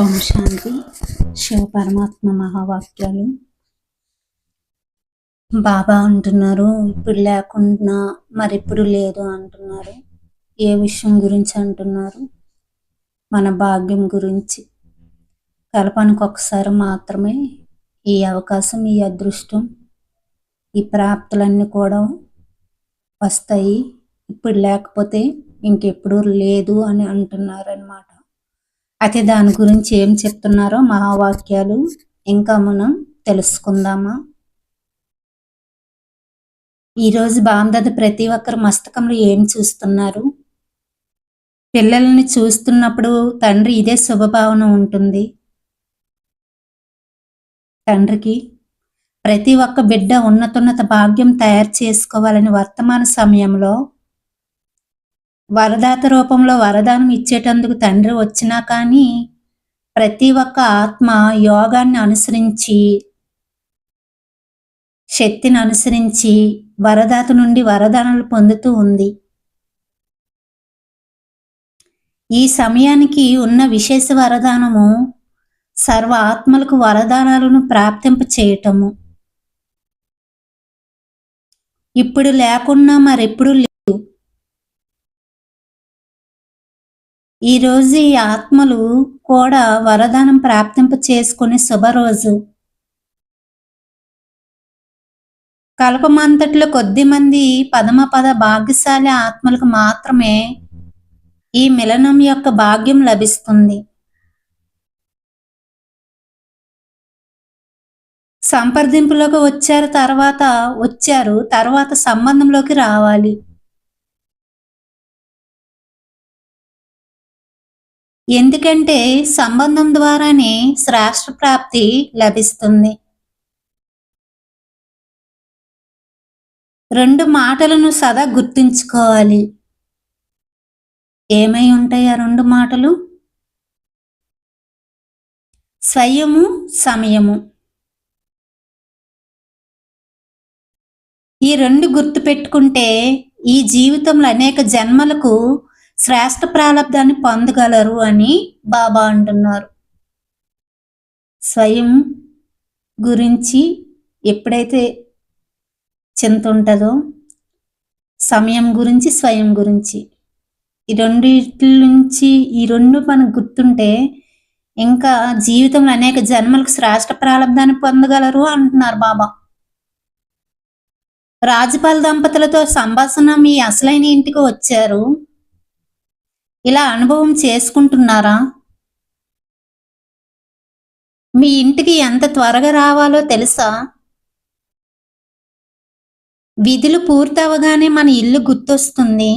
ఓం శాంతి. శివ పరమాత్మ మహావాక్యాలు. బాబా అంటున్నారు ఇప్పుడు లేకుండా మరిప్పుడు లేదు అంటున్నారు. ఏ విషయం గురించి అంటున్నారు? మన భాగ్యం గురించి. కలపానికి ఒకసారి మాత్రమే ఈ అవకాశం ఈ అదృష్టం ఈ ప్రాప్తులన్నీ కూడా వస్తాయి. ఇప్పుడు లేకపోతే ఇంకెప్పుడు లేదు అని అంటున్నారు అనమాట అయితే దాని గురించి ఏం చెప్తున్నారో మహావాక్యాలు ఇంకా మనం తెలుసుకుందామా? ఈరోజు బాందద ప్రతి ఒక్కరు మస్తకంలో ఏం చూస్తున్నారు? పిల్లల్ని చూస్తున్నప్పుడు తండ్రి ఇదే శుభభావన ఉంటుంది. తండ్రికి ప్రతి ఒక్క బిడ్డ ఉన్నతున్నత భాగ్యం తయారు చేసుకోవాలని వర్తమాన సమయంలో వరదాత రూపంలో వరదానం ఇచ్చేటందుకు తండ్రి వచ్చినా కానీ ప్రతి ఒక్క ఆత్మ యోగాన్ని అనుసరించి శక్తిని అనుసరించి వరదాత నుండి వరదానాలు పొందుతూ ఉంది. ఈ సమయానికి ఉన్న విశేష వరదానము సర్వ ఆత్మలకు వరదానాలను ప్రాప్తింప చేయటము. ఇప్పుడు లేకున్నా మరెప్పుడు ఈరోజు ఈ ఆత్మలు కూడా వరదానం ప్రాప్తింప చేసుకునే శుభరోజు కల్పమంతట్లో కొద్ది మంది పదమ పద భాగ్యశాలి ఆత్మలకు మాత్రమే ఈ మిలనం యొక్క భాగ్యం లభిస్తుంది. సంప్రదింపులోకి వచ్చారు తర్వాత వచ్చారు తర్వాత సంబంధంలోకి రావాలి. ఎందుకంటే సంబంధం ద్వారానే శ్రేష్ట ప్రాప్తి లభిస్తుంది. రెండు మాటలను సదా గుర్తుంచుకోవాలి. ఏమై ఉంటాయి ఆ రెండు మాటలు? స్వయము సమయము. ఈ రెండు గుర్తు పెట్టుకుంటే ఈ జీవితంలో అనేక జన్మలకు శ్రేష్ట ప్రారంధాన్ని పొందగలరు అని బాబా అంటున్నారు. స్వయం గురించి ఎప్పుడైతే చింత ఉంటుందో సమయం గురించి స్వయం గురించి. ఈ రెండిటి నుంచి ఈ రెండు మనకు గుర్తుంటే ఇంకా జీవితంలో అనేక జన్మలకు శ్రేష్ట ప్రారంధాన్ని పొందగలరు అంటున్నారు బాబా. రాజపాల దంపతులతో సంభాషణ మీ అసలైన ఇంటికి వచ్చారు. ఇలా అనుభవం చేసుకుంటున్నారా? మీ ఇంటికి ఎంత త్వరగా రావాలో తెలుసా? విధులు పూర్తవగానే మన ఇల్లు గుర్తొస్తుంది.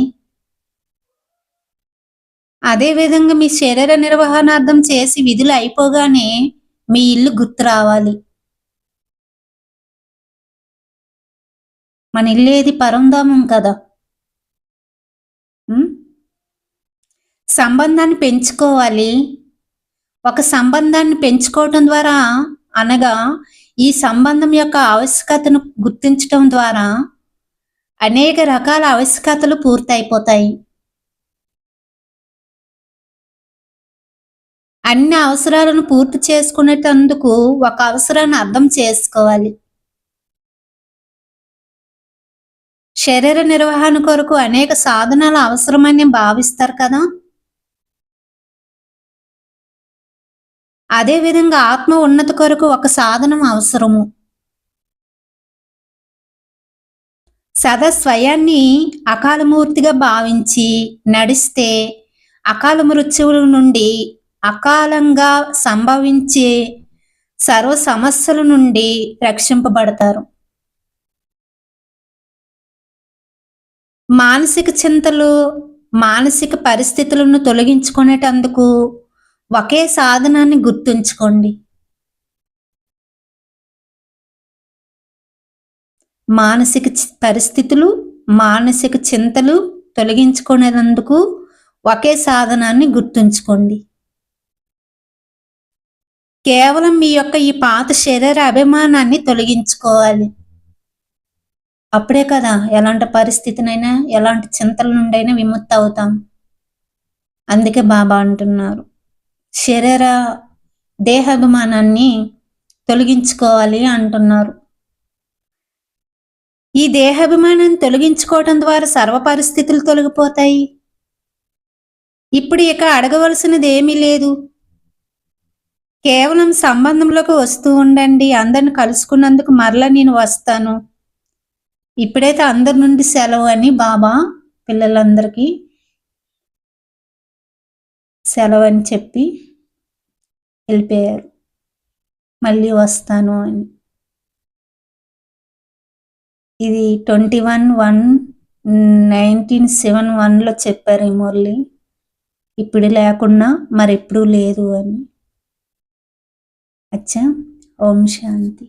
అదేవిధంగా మీ శరీర నిర్వహణార్థం చేసి విధులు అయిపోగానే మీ ఇల్లు గుర్తు రావాలి. మన ఇల్లేది పరంధామం కదా? సంబంధాన్ని పెంచుకోవాలి. ఒక సంబంధాన్ని పెంచుకోవటం ద్వారా అనగా ఈ సంబంధం యొక్క ఆవశ్యకతను గుర్తించటం ద్వారా అనేక రకాల ఆవశ్యకతలు పూర్తయిపోతాయి. అన్ని అవసరాలను పూర్తి చేసుకునేటందుకు ఒక అవసరాన్ని అర్థం చేసుకోవాలి. శరీర నిర్వహణ కొరకు అనేక సాధనాలు అవసరమని భావిస్తారు కదా? అదేవిధంగా ఆత్మ ఉన్నత కొరకు ఒక సాధనం అవసరము. సదా స్వయాన్ని అకాలమూర్తిగా భావించి నడిస్తే అకాల మృత్యువుల నుండి అకాలంగా సంభవించే సర్వ సమస్యల నుండి రక్షింపబడతారు. మానసిక చింతలు మానసిక పరిస్థితులను తొలగించుకునేటందుకు ఒకే సాధనాన్ని గుర్తుంచుకోండి. మానసిక పరిస్థితులు మానసిక చింతలు తొలగించుకునేందుకు ఒకే సాధనాన్ని గుర్తుంచుకోండి. కేవలం మీ యొక్క ఈ పాత శరీర అభిమానాన్ని తొలగించుకోవాలి. అప్పుడే కదా ఎలాంటి పరిస్థితినైనా ఎలాంటి చింతల నుండైనా విముక్తి అవుతాం. అందుకే బాబా అంటున్నారు. శరీర దేహాభిమానాన్ని తొలగించుకోవాలి అంటున్నారు. ఈ దేహాభిమానాన్ని తొలగించుకోవటం ద్వారా సర్వ పరిస్థితులు తొలగిపోతాయి. ఇప్పుడు ఇక అడగవలసినది ఏమీ లేదు. కేవలం సంబంధంలోకి వస్తూ ఉండండి. అందరిని కలుసుకున్నందుకు మరలా నేను వస్తాను. ఇప్పుడైతే అందరి నుండి సెలవు అని బాబా పిల్లలందరికీ సెలవు అని చెప్పి వెళ్ళిపోయారు. మళ్ళీ వస్తాను అని. ఇది twenty one one nineteen seven వన్లో చెప్పారు ఈ మురళి. ఇప్పుడు లేకుండా మరెప్పుడూ లేదు అని. అచ్చా ఓం శాంతి.